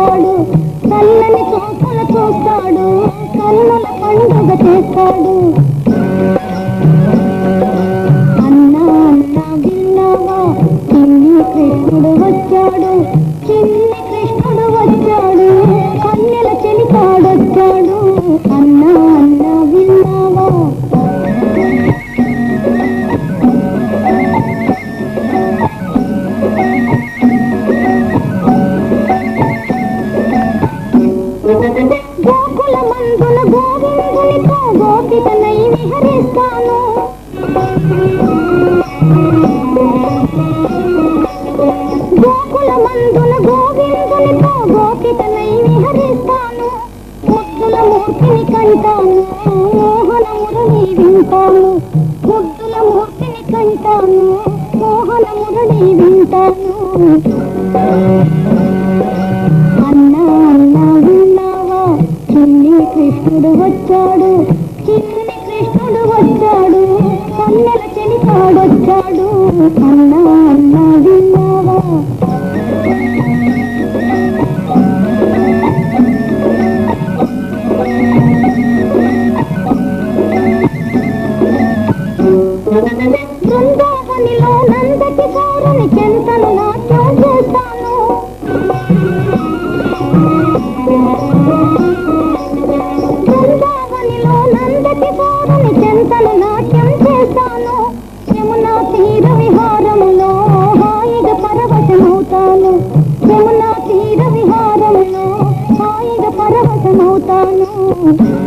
చేస్తాడు. చల్లని చూపులు చూస్తాడు. కన్నుల పండుగ చేస్తాడు. అన్నా అన్నా విన్నావా చిన్ని కృష్ణుడు వచ్చాడు. చిన్ని గోకుల మందుల గోవిందునితో గోపితనై విహరిస్తాను. గోకుల మందుల గోవిందునితో గోపితనై విహరిస్తాను. ముద్దుల మూర్తిని కంటాను. మోహనమురుని వింటాను ముద్దుల మూర్తిని కంటాను. మోహనమురుని వింటాను चढ़ो चढ़ो Oh,